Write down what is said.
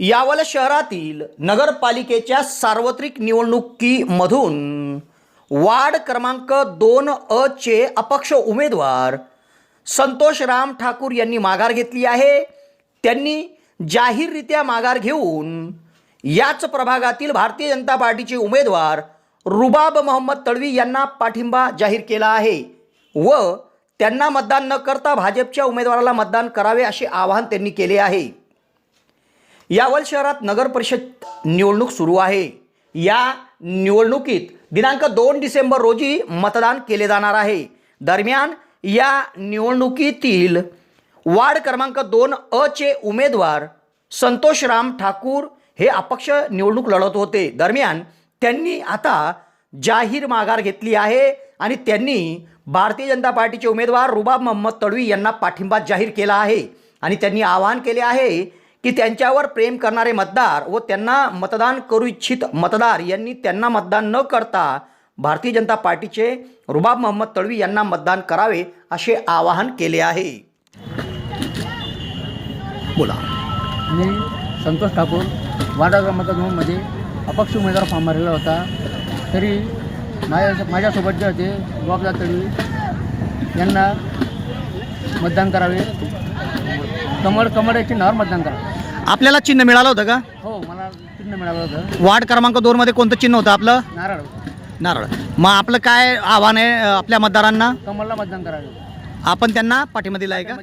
यावल शहरातील नगरपालिकेच्या सार्वत्रिक निवडणुकीमधून वार्ड क्रमांक दोन अ चे अपक्ष उमेदवार संतोष राम ठाकूर यांनी माघार घेतली आहे. त्यांनी जाहीररित्या माघार घेऊन याच प्रभागातील भारतीय जनता पार्टीचे उमेदवार रुबाब मोहम्मद तळवी यांना पाठिंबा जाहीर केला आहे व त्यांना मतदान न करता भाजपच्या उमेदवाराला मतदान करावे असे आवाहन त्यांनी केले आहे. यावल शहरात नगर परिषद निवडणूक सुरू आहे. या निवडणुकीत दिनांक दोन डिसेंबर रोजी मतदान केले जाणार आहे. दरम्यान या निवडणुकीतील वार्ड क्रमांक दोन अ चे उमेदवार संतोष राम ठाकूर हे अपक्ष निवडणूक लढत होते. दरम्यान त्यांनी आता जाहीर माघार घेतली आहे आणि त्यांनी भारतीय जनता पार्टीचे उमेदवार रुबाब मोहम्मद तडवी यांना पाठिंबा जाहीर केला आहे आणि त्यांनी आवाहन केले आहे की त्यांच्यावर प्रेम करणारे मतदार व त्यांना मतदान करू इच्छित मतदार यांनी त्यांना मतदान न करता भारतीय जनता पार्टीचे रुबाब मोहम्मद तळवी यांना मतदान करावे असे आवाहन केले आहे. बोला. मी संतोष ठाकूर वाडा क्रमांक दोनमध्ये अपक्ष उमेदवार फॉर्म भरलेला होता. तरी माझ्या माझ्यासोबत जे होते गोपदार तळवी यांना मतदान करावे. कमळ कमळ या चिन्हावर मतदान करावे. आपल्याला चिन्ह मिळालं होतं का? हो मला चिन्ह मिळालं होतं. वार्ड क्रमांक दोनमध्ये कोणतं चिन्ह होतं आपलं? नारळ. नारळ. मग आपलं काय आव्हान आहे अं, आपल्या मतदारांना? कमळला मतदान करावे आपण त्यांना पाठिंबा दिला आहे का?